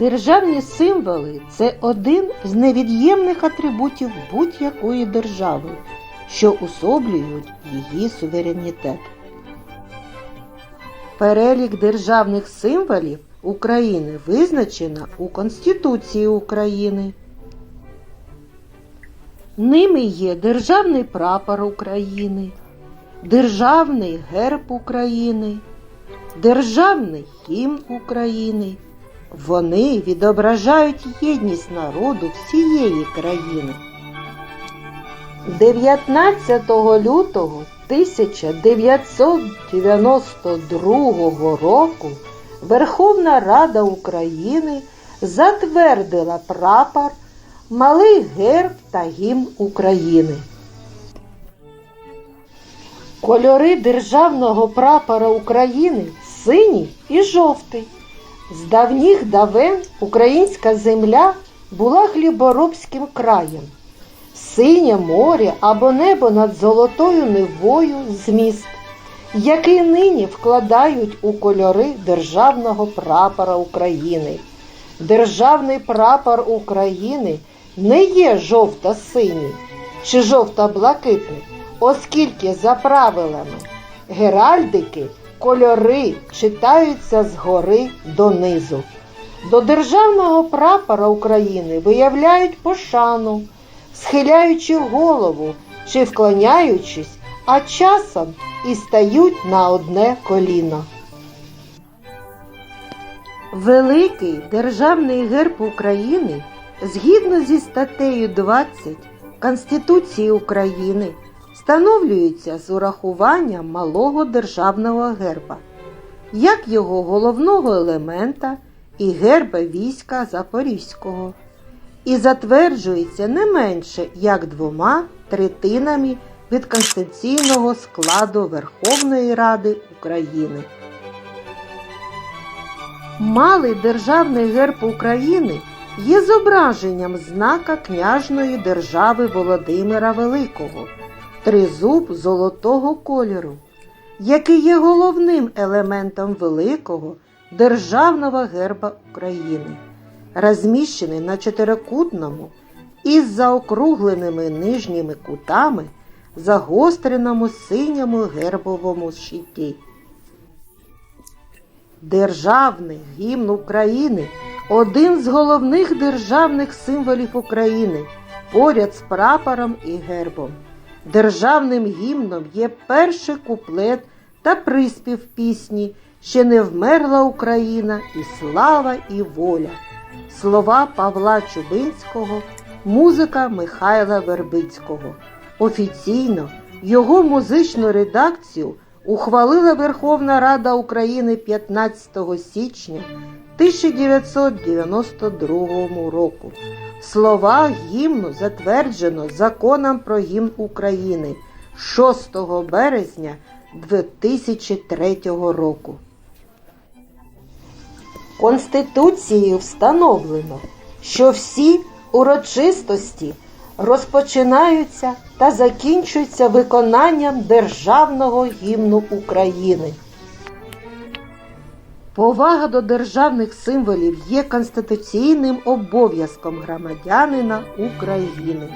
Державні символи це один з невід'ємних атрибутів будь-якої держави, що особлюють її суверенітет. Перелік державних символів України визначено у Конституції України. Ними є Державний прапор України, Державний герб України, Державний гімн України. Вони відображають єдність народу всієї країни. 19 лютого 1992 року Верховна Рада України затвердила прапор, малий герб та гімн України. Кольори державного прапора України синій і жовтий. З давніх давен українська земля була хліборобським краєм. Синє море або небо над золотою невою зміст, який нині вкладають у кольори державного прапора України. Державний прапор України не є жовто-синій чи жовто-блакитний, оскільки за правилами геральдики кольори читаються згори донизу. До державного прапора України виявляють пошану, схиляючи голову чи вклоняючись, а часом і стають на одне коліно. Великий державний герб України згідно зі статтею 20 Конституції України встановлюється з урахуванням малого державного герба, як його головного елемента і герба війська Запорізького, і затверджується не менше як двома третинами від конституційного складу Верховної Ради України. Малий державний герб України є зображенням знака княжної держави Володимира Великого, тризуб золотого кольору, який є головним елементом великого державного герба України, розміщений на чотирикутному із заокругленими нижніми кутами загостреному синьому гербовому щиті. Державний гімн України один з головних державних символів України поряд з прапором і гербом. Державним гімном є перший куплет та приспів пісні Ще не вмерла Україна і слава і воля. Слова Павла Чубинського, музика Михайла Вербицького. Офіційно його музичну редакцію ухвалила Верховна Рада України 15 січня 1992 року. Слова гімну затверджено законом про гімн України 6 березня 2003 року. Конституцією встановлено, що всі урочистості розпочинаються та закінчуються виконанням державного гімну України. Повага до державних символів є конституційним обов'язком громадянина України.